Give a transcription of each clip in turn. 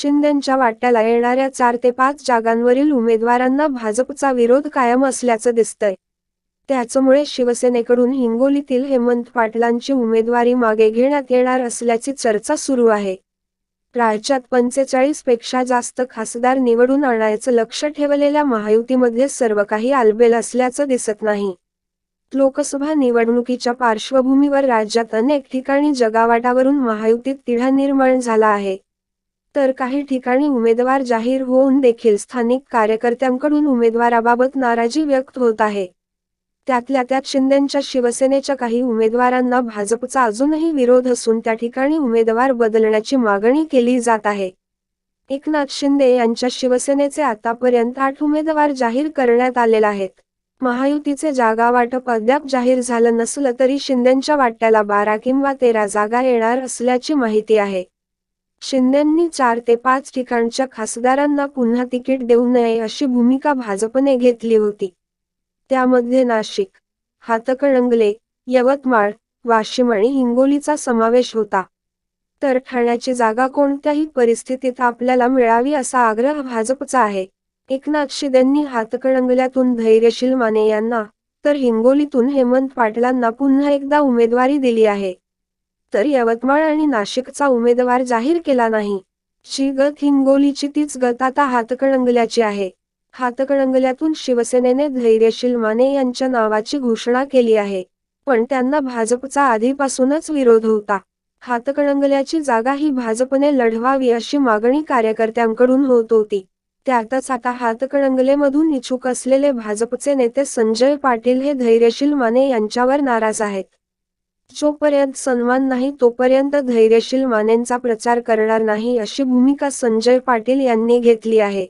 शिंदेंच्या वाट्याला येणाऱ्या चार ते पाच जागांवरील उमेदवारांना भाजपचा विरोध कायम असल्याचं दिसतंय. त्याचमुळे शिवसेनेकडून हिंगोलीतील हेमंत पाटलांची उमेदवारी मागे घेण्यात येणार असल्याची चर्चा सुरू आहे. राज्यात पंचेचाळीसपेक्षा जास्त खासदार निवडून आणायचं लक्ष ठेवलेल्या महायुतीमध्ये सर्व काही आलबेल असल्याचं दिसत नाही. लोकसभा निवडणुकीच्या पार्श्वभूमीवर राज्यात अनेक ठिकाणी जगावाटावरून महायुतीत तिढा निर्माण झाला आहे. तर काही ठिकाणी उमेदवार जाहीर होऊन देखील स्थानिक कार्यकर्त्यांकडून उमेदवाराबाबत नाराजी व्यक्त होत आहे. त्यातल्या त्यात शिंदेंच्या शिवसेनेच्या काही उमेदवारांना भाजपचा अजूनही विरोध असून त्या ठिकाणी उमेदवार बदलण्याची मागणी केली जात आहे. एकनाथ शिंदे यांच्या शिवसेनेचे आतापर्यंत आठ उमेदवार जाहीर करण्यात आलेले आहेत. महायुतीचे जागा वाटप अद्याप जाहीर झालं नसलं तरी शिंदेंच्या वाट्याला बारा किंवा तेरा जागा येणार असल्याची माहिती आहे. शिंदेंनी चार ते पाच ठिकाणच्या खासदारांना पुन्हा तिकीट देऊ नये अशी भूमिका भाजपने घेतली होती. त्यामध्ये नाशिक हातकणंगले यवतमाळ वाशिम आणि हिंगोलीचा समावेश होता. तर ठाण्याची जागा कोणत्याही परिस्थितीत आपल्याला मिळावी असा आग्रह भाजपचा आहे. एकनाथ शिंदेंनी हातकणंगल्यातून धैर्यशील माने यांना तर हिंगोलीतून हेमंत पाटलांना पुन्हा एकदा उमेदवारी दिली आहे. तर यवतमाळ आणि नाशिकचा उमेदवार जाहीर केला नाही. ची गत हिंगोलीची तीच गत आता हातकणंगल्याची आहे. हातकणंगल्यातून शिवसेनेने धैर्यशील माने यांच्या नावाची घोषणा केली आहे. पण त्यांना भाजपचा आधीपासूनच विरोध होता. हातकणंगल्याची जागा ही भाजपने लढवावी अशी मागणी कार्यकर्त्यांकडून होत होती. त्यातच आता हातकणंगलेमधून इच्छुक असलेले भाजपचे नेते संजय पाटील हे धैर्यशील माने यांच्यावर नाराज आहेत. जोपर्यंत सन्मान नाही तोपर्यंत धैर्यशील मानेंचा प्रचार करणार नाही अशी भूमिका संजय पाटील यांनी घेतली आहे.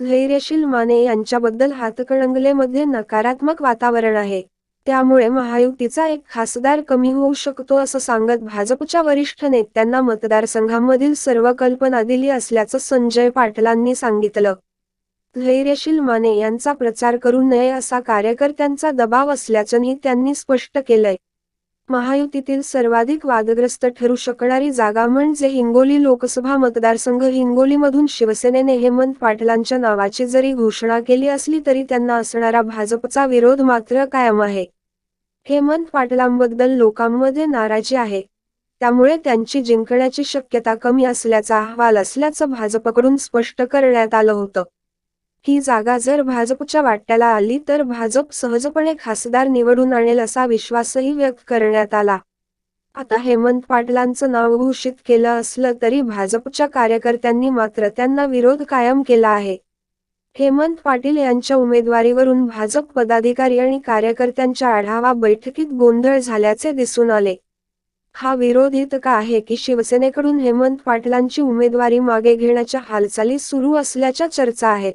धैर्यशील माने यांच्याबद्दल हातकणंगलेमध्ये नकारात्मक वातावरण आहे. त्यामुळे महायुतीचा एक खासदार कमी होऊ शकतो असं सांगत भाजपच्या वरिष्ठ नेत्यांना मतदारसंघामधील सर्व कल्पना दिली असल्याचं संजय पाटलांनी सांगितलं. धैर्यशील माने यांचा प्रचार करू नये असा कार्यकर्त्यांचा दबाव असल्याचंही त्यांनी स्पष्ट केलंय. महायुतीतील सर्वाधिक वादग्रस्त ठरू शकणारी जागा म्हणजे हिंगोली लोकसभा मतदारसंघ. हिंगोलीमधून शिवसेनेने हेमंत पाटलांच्या नावाची जरी घोषणा केली असली तरी त्यांना असणारा भाजपचा विरोध मात्र कायम आहे. हेमंत पाटलांबद्दल लोकांमध्ये नाराजी आहे. त्यामुळे त्यांची जिंकण्याची शक्यता कमी असल्याचा अहवाल असल्याचं भाजपकडून स्पष्ट करण्यात आलं होतं. ही जागा जर भाजपच्या वाट्याला आली तर भाजप सहजपणे खासदार निवडून आणेल असा विश्वासही व्यक्त करण्यात आला. आता हेमंत पाटलांचं नाव घोषित केलं असलं तरी भाजपच्या कार्यकर्त्यांनी मात्र त्यांना विरोध कायम केला आहे. हेमंत पाटील यांच्या उमेदवारीवरून भाजप पदाधिकारी आणि कार्यकर्त्यांच्या आढावा बैठकीत गोंधळ झाल्याचे दिसून आले. हा विरोध इतका आहे की शिवसेनेकडून हेमंत पाटलांची उमेदवारी मागे घेण्याच्या हालचाली सुरू असल्याच्या चर्चा आहेत?